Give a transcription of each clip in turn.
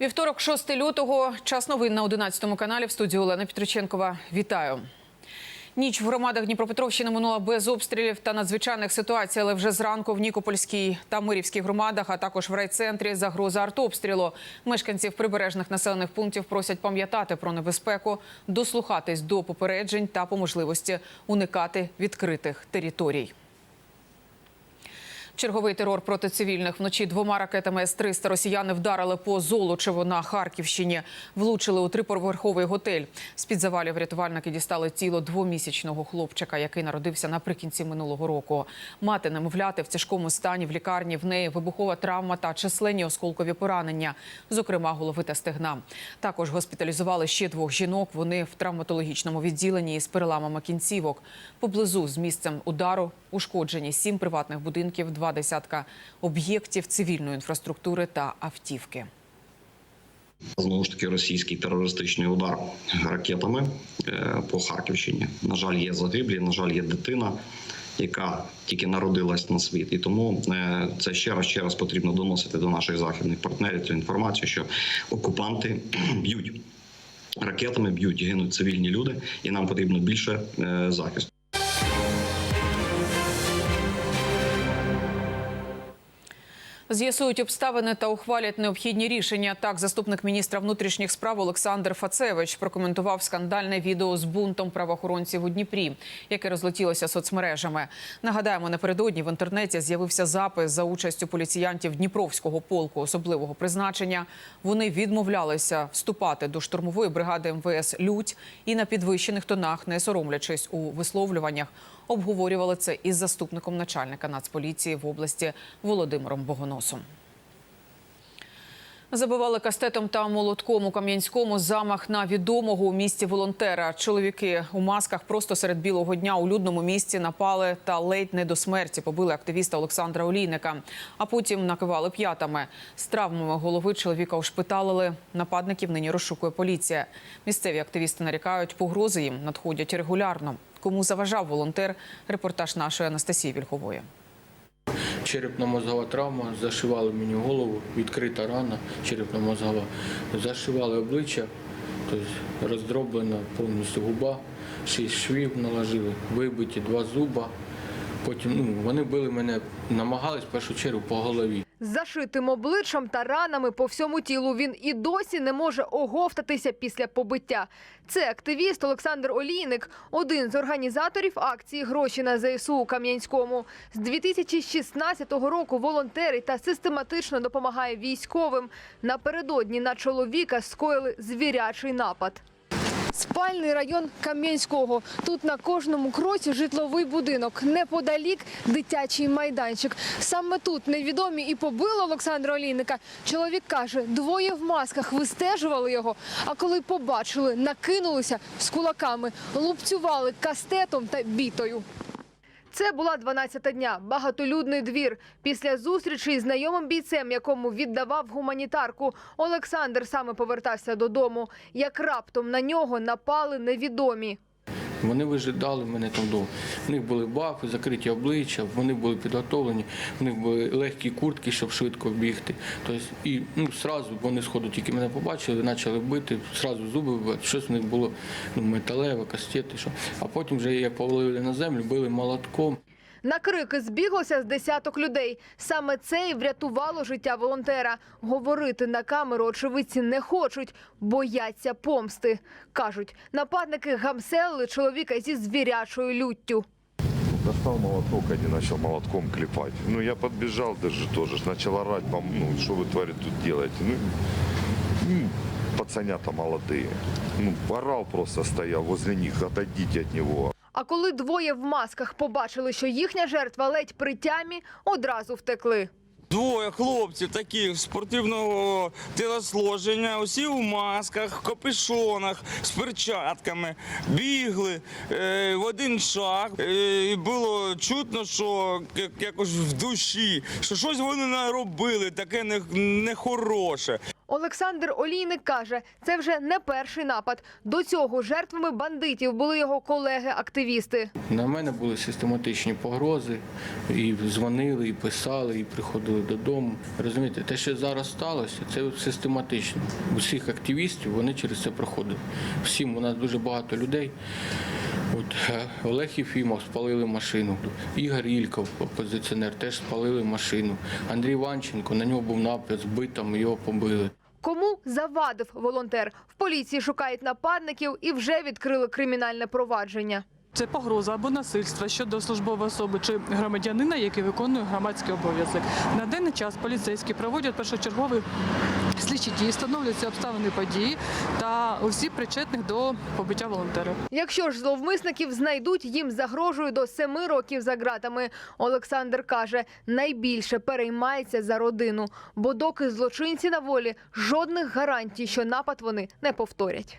Вівторок, 6 лютого. Час новин на 11 каналі. В студії Олена Петриченкова. Вітаю. Ніч в громадах Дніпропетровщини минула без обстрілів та надзвичайних ситуацій, але вже зранку в Нікопольській та Мирівській громадах, а також в райцентрі загроза артобстрілу. Мешканців прибережних населених пунктів просять пам'ятати про небезпеку, дослухатись до попереджень та по можливості уникати відкритих територій. Черговий терор проти цивільних вночі двома ракетами С-300 росіяни вдарили по Золочеву на Харківщині. Влучили у триповерховий готель. З під завалів рятувальники дістали тіло двомісячного хлопчика, який народився наприкінці минулого року. Мати немовляти в тяжкому стані в лікарні. В неї вибухова травма та численні осколкові поранення, зокрема голови та стегна. Також госпіталізували ще двох жінок. Вони в травматологічному відділенні із переламами кінцівок. Поблизу з місцем удару ушкоджені сім приватних будинків, два десятка об'єктів цивільної інфраструктури та автівки. Знову ж таки, російський терористичний удар ракетами е, по Харківщині. На жаль, є загиблі, на жаль, є дитина, яка тільки народилась на світ. І тому е, це ще раз ще раз потрібно доносити до наших західних партнерів цю інформацію, що окупанти б'ють ракетами, б'ють, гинуть цивільні люди, і нам потрібно більше е, захисту. З'ясують обставини та ухвалять необхідні рішення. Так, заступник міністра внутрішніх справ Олександр Фацевич прокоментував скандальне відео з бунтом правоохоронців у Дніпрі, яке розлетілося соцмережами. Нагадаємо, напередодні в інтернеті з'явився запис за участю поліціянтів Дніпровського полку особливого призначення. Вони відмовлялися вступати до штурмової бригади МВС Лють і на підвищених тонах, не соромлячись у висловлюваннях, обговорювали це із заступником начальника Нацполіції в області Володимиром Богоносом. Забивали кастетом та молотком у Кам'янському замах на відомого у місті волонтера. Чоловіки у масках просто серед білого дня у людному місці напали та ледь не до смерті побили активіста Олександра Олійника. А потім накивали п'ятами. З травмами голови чоловіка ушпиталили. Нападників нині розшукує поліція. Місцеві активісти нарікають, погрози їм надходять регулярно. Кому заважав волонтер? Репортаж нашої Анастасії Вільхової. Черепно-мозгова травма, зашивали мені голову, відкрита рана, черепно-мозгова, зашивали обличчя, тобто роздроблена повністю губа, шість швів наложили, вибиті два зуба. Потім ну, вони били мене, намагались в першу чергу по голові. Зашитим обличчям та ранами по всьому тілу він і досі не може оговтатися після побиття. Це активіст Олександр Олійник, один з організаторів акції Гроші на ЗСУ у Кам'янському. З 2016 року волонтерить та систематично допомагає військовим. Напередодні на чоловіка скоїли звірячий напад. Спальний район Кам'янського. Тут на кожному кроці житловий будинок. Неподалік дитячий майданчик. Саме тут невідомі і побили Олександра Олійника. Чоловік каже, двоє в масках вистежували його. А коли побачили, накинулися з кулаками, лупцювали кастетом та бітою. Це була 12-та дня, багатолюдний двір. Після зустрічі із знайомим бійцем, якому віддавав гуманітарку, Олександр саме повертався додому. Як раптом на нього напали невідомі. Вони вижидали мене там вдома. В них були бафи, закриті обличчя, вони були підготовлені, в них були легкі куртки, щоб швидко бігти. Тобто, і ну, сразу вони сходу тільки мене побачили, почали бити, сразу зуби вибивати. Щось в них було ну, металеве, кастети. А потім вже як повалили на землю, били молотком. На крики збіглося з десяток людей. Саме це і врятувало життя волонтера. Говорити на камеру очевидці не хочуть, бояться помсти. Кажуть, нападники гамселили чоловіка зі звірячою люттю. Достал молоток один, начал молотком клепать. Ну, я подбежал даже тоже, начал орать, ну, что вы, твари, тут делаете? Ну, ну, пацанята молодые. Ну, орал просто стоял возле них, отойдите от него. А коли двоє в масках побачили, що їхня жертва ледь при тямі, одразу втекли. Двоє хлопців таких спортивного телосложення, усі у масках, капюшонах, з перчатками, бігли е, в один шаг. Е, і було чутно, що як- якось в душі, що щось вони наробили, таке не- нехороше. Олександр Олійник каже, це вже не перший напад. До цього жертвами бандитів були його колеги-активісти. На мене були систематичні погрози, і дзвонили, і писали, і приходили додому. Розумієте, те, що зараз сталося, це систематично. Усіх активістів вони через це проходили. Всім у нас дуже багато людей. От е, Олег Єфімов спалили машину. Ігор Ільков, опозиціонер, теж спалили машину. Андрій Іванченко, на нього був напад, збит, там його побили. Кому завадив волонтер? В поліції шукають нападників і вже відкрили кримінальне провадження. Це погроза або насильство щодо службової особи чи громадянина, який виконує громадський обов'язок. На даний час поліцейські проводять першочергові слідчі дії, встановлюються обставини події та усі причетних до побиття волонтера. Якщо ж зловмисників знайдуть, їм загрожує до семи років за ґратами. Олександр каже, найбільше переймається за родину, бо доки злочинці на волі, жодних гарантій, що напад вони не повторять.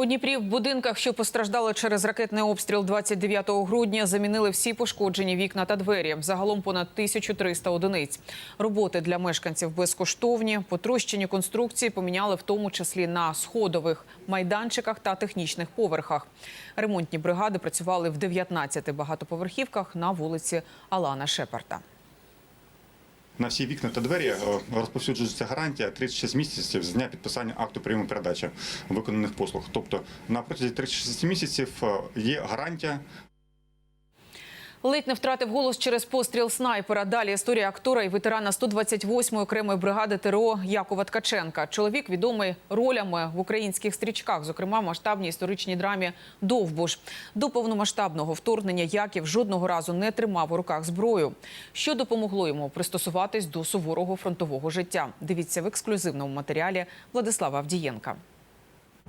У Дніпрі в будинках, що постраждали через ракетний обстріл 29 грудня, замінили всі пошкоджені вікна та двері. Загалом понад 1300 одиниць. Роботи для мешканців безкоштовні. Потрощені конструкції поміняли в тому числі на сходових майданчиках та технічних поверхах. Ремонтні бригади працювали в 19 багатоповерхівках на вулиці Алана Шепарта. На всі вікна та двері е, розповсюджується гарантія 36 місяців з дня підписання акту прийому передачі виконаних послуг. Тобто на протязі 36 місяців е, є гарантія Ледь не втратив голос через постріл снайпера. Далі історія актора і ветерана 128-ї окремої бригади ТРО Якова Ткаченка. Чоловік відомий ролями в українських стрічках, зокрема масштабній історичній драмі Довбуш. До повномасштабного вторгнення Яків жодного разу не тримав у руках зброю, що допомогло йому пристосуватись до суворого фронтового життя. Дивіться в ексклюзивному матеріалі Владислава Авдієнка.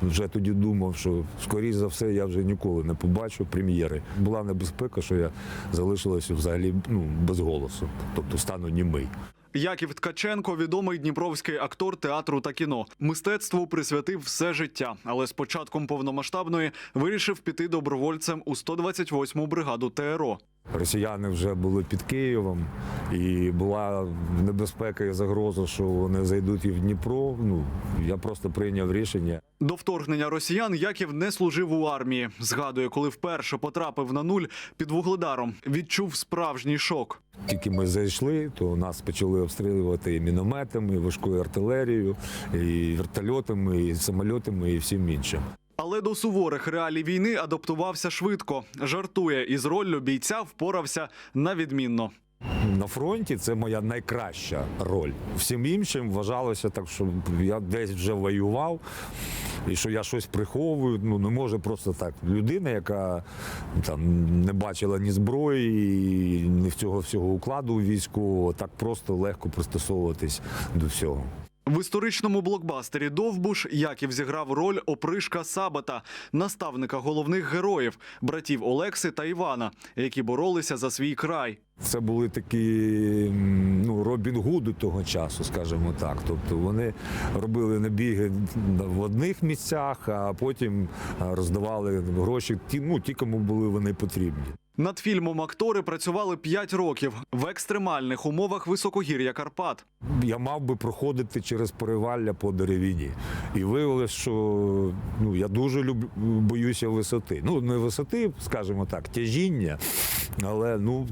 Вже тоді думав, що скоріш за все я вже ніколи не побачу прем'єри. Була небезпека, що я залишилася взагалі ну, без голосу, тобто стану німий. Яків Ткаченко відомий дніпровський актор театру та кіно. Мистецтву присвятив все життя, але з початком повномасштабної вирішив піти добровольцем у 128-му бригаду ТРО. Росіяни вже були під Києвом, і була небезпека і загроза, що вони зайдуть і в Дніпро. Ну я просто прийняв рішення. До вторгнення росіян Яків не служив у армії. Згадує, коли вперше потрапив на нуль під вугледаром. Відчув справжній шок. Тільки ми зайшли, то нас почали обстрілювати і мінометами, і важкою артилерією, і вертольотами, і самольотами, і всім іншим. Але до суворих реалій війни адаптувався швидко. Жартує із роллю бійця впорався на відмінно. На фронті це моя найкраща роль. Всім іншим вважалося так, що я десь вже воював, і що я щось приховую. Ну не може просто так. Людина, яка там не бачила ні зброї, ні в цього всього укладу військового, так просто легко пристосовуватись до всього. В історичному блокбастері Довбуш Яків зіграв роль опришка Сабата, наставника головних героїв, братів Олекси та Івана, які боролися за свій край. Це були такі ну, Робін Гуди того часу, скажімо так. Тобто вони робили набіги в одних місцях, а потім роздавали гроші ті, ну, ті, кому були вони потрібні. Над фільмом актори працювали 5 років в екстремальних умовах високогір'я Карпат. Я мав би проходити через перевалля по деревині. І виявилось, що ну, я дуже люб... боюся висоти. Ну, не висоти, скажімо так, тяжіння. Але ну,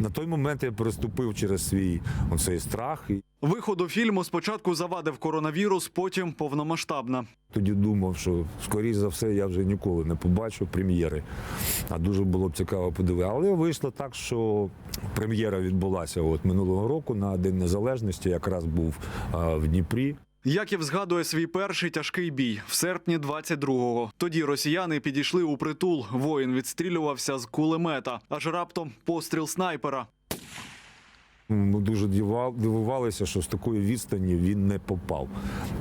на той момент я переступив через свій оцей страх. Виходу фільму спочатку завадив коронавірус, потім повномасштабна. тоді думав, що скоріш за все я вже ніколи не побачу прем'єри. А дуже було б цікаво подивитися. Але вийшло так, що прем'єра відбулася от минулого року на День Незалежності, якраз був в Дніпрі. Яків згадує свій перший тяжкий бій в серпні 22-го. Тоді росіяни підійшли у притул. Воїн відстрілювався з кулемета, аж раптом постріл снайпера. Ми дуже дивувалися, що з такої відстані він не попав.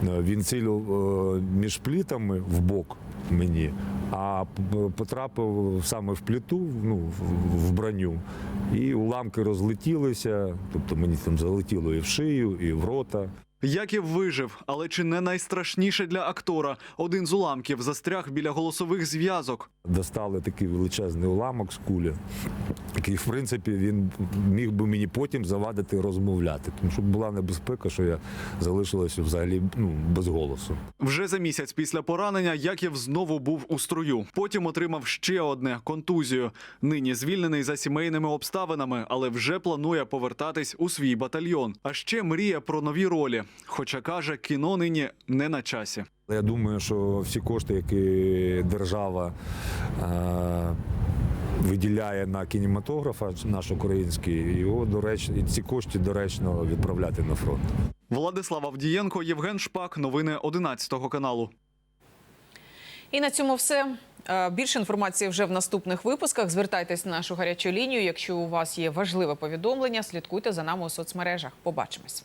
Е, Він цілив е, між плітами в бок мені, а потрапив саме в пліту, ну, в- броню. І уламки розлетілися, тобто мені там залетіло і в шию, і в рота. Яків вижив, але чи не найстрашніше для актора? Один з уламків застряг біля голосових зв'язок. Достали такий величезний уламок з кулі, який, в принципі, він міг би мені потім завадити розмовляти. Тому що була небезпека, що я залишилася взагалі ну, без голосу. Вже за місяць після поранення Яків знову був у строю. Потім отримав ще одне контузію. Нині звільнений за сімейними обставинами, але вже планує повертатись у свій батальйон. А ще мріє про нові ролі. Хоча каже, кіно нині не на часі. Я думаю, що всі кошти, які держава е, виділяє на кінематограф наш український, його доречно, і ці кошти доречно відправляти на фронт. Владислав Авдієнко, Євген Шпак. Новини 11 каналу. І на цьому все. Е, Більше інформації вже в наступних випусках. Звертайтесь на нашу гарячу лінію. Якщо у вас є важливе повідомлення, слідкуйте за нами у соцмережах. Побачимось.